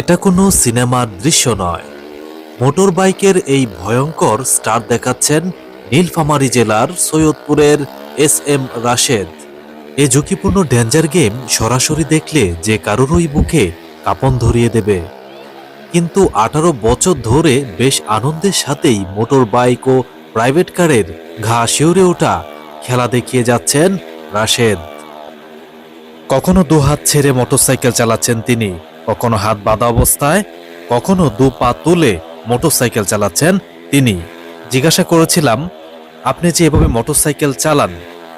এটা কোনো সিনেমার দৃশ্য নয়। মোটর বাইকের এই ভয়ঙ্কর স্টার দেখাচ্ছেন নীলফামারী জেলার সৈয়দপুরের এস এম রাশেদ। এ ঝুঁকিপূর্ণ ডেঞ্জার গেম সরাসরি দেখলে যে কারোরই বুকে কাপন ধরিয়ে দেবে। কিন্তু আঠারো বছর ধরে বেশ আনন্দের সাথেই মোটর বাইক ও প্রাইভেট কারের ঘা শিউরে ওঠা খেলা দেখিয়ে যাচ্ছেন রাশেদ। কখনো দু হাত ছেড়ে মোটরসাইকেল চালাচ্ছেন তিনি। কখনো হাত বাঁধা অবস্থায়, কখনো দু পা তুলে মোটরসাইকেল চালাচ্ছেন তিনি। জিজ্ঞাসা করেছিলাম, আপনি যে এভাবে মোটরসাইকেল চালান,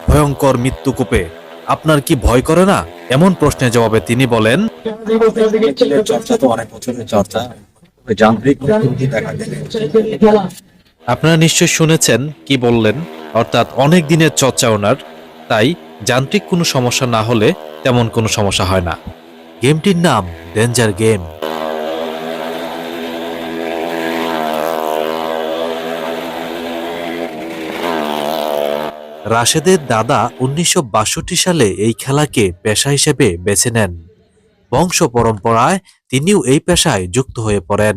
ভয়ঙ্কর মৃত্যুকূপে আপনার কি ভয় করে না? এমন প্রশ্নের জবাবে তিনি বলেন, আপনারা নিশ্চয় শুনেছেন কি বললেন, অর্থাৎ অনেক দিনের চর্চা ওনার, তাই যান্ত্রিক কোনো সমস্যা না হলে তেমন কোনো সমস্যা হয় না। গেমটির নাম ডেঞ্জার গেম রাশেদের দাদা উনিশশো বাষট্টি সালে এই খেলাকে পেশা হিসেবে বেছে নেন। বংশ পরম্পরায় তিনিও এই পেশায় যুক্ত হয়ে পড়েন।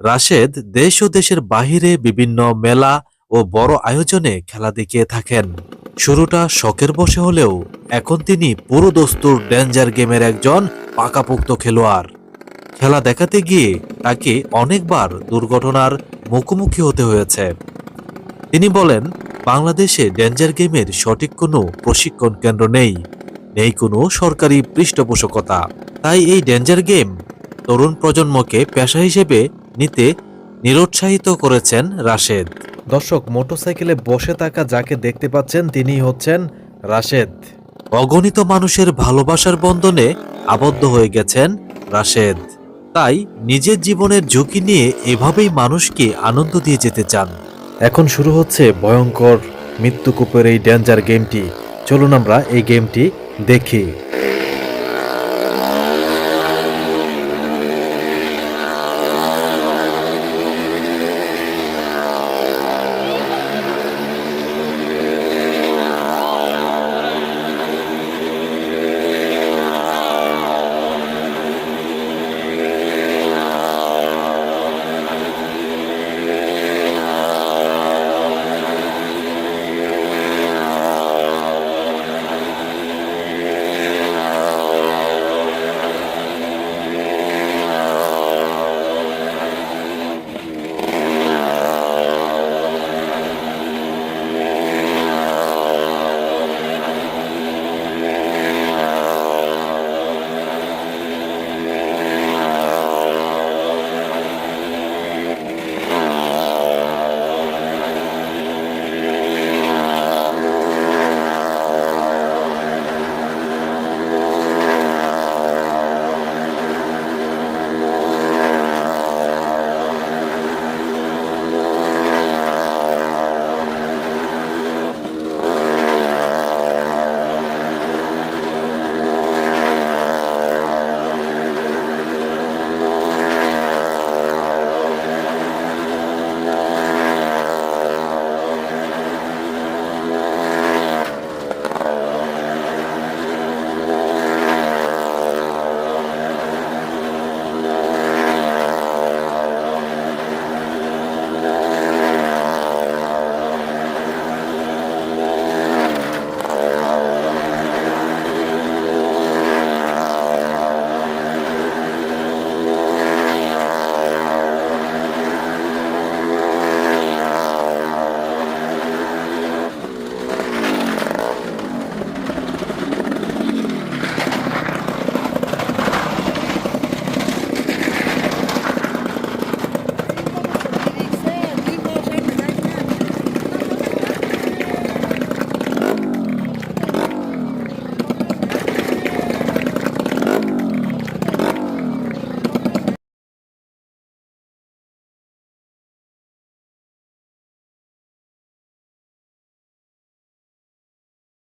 রাশেদ দেশ ও দেশের বাহিরে বিভিন্ন মেলা ও বড় আয়োজনে খেলা দেখিয়ে থাকেন। শুরুটা শখের বসে হলেও এখন তিনি পুরো দস্তুর ডেঞ্জার গেমের একজন পাকাপোক্ত খেলোয়াড়। খেলা দেখাতে গিয়ে তাকে অনেকবার দুর্ঘটনার মুখোমুখি হতে হয়েছে। তিনি বলেন বাংলাদেশে ডেঞ্জার গেমের সঠিক কোনো প্রশিক্ষণ কেন্দ্র নেই। নেই কোনো সরকারি পৃষ্ঠপোষকতা। তাই এই ডেঞ্জার গেম তরুণ প্রজন্মকে পেশা হিসেবে নিতে নিরুৎসাহিত করেছেন রাশেদ। দর্শক মোটরসাইকেলে বসে থাকা যাকে দেখতে পাচ্ছেন তিনি হচ্ছেন রাশেদ। অগণিত মানুষের ভালোবাসার বন্ধনে আবদ্ধ হয়ে গেছেন রাশেদ। তাই নিজের জীবনের ঝুঁকি নিয়ে এভাবেই মানুষকে আনন্দ দিয়ে যেতে চান। এখন শুরু হচ্ছে ভয়ঙ্কর মৃত্যুকূপের এই ডেঞ্জার গেমটি। চলুন আমরা এই গেমটি দেখি।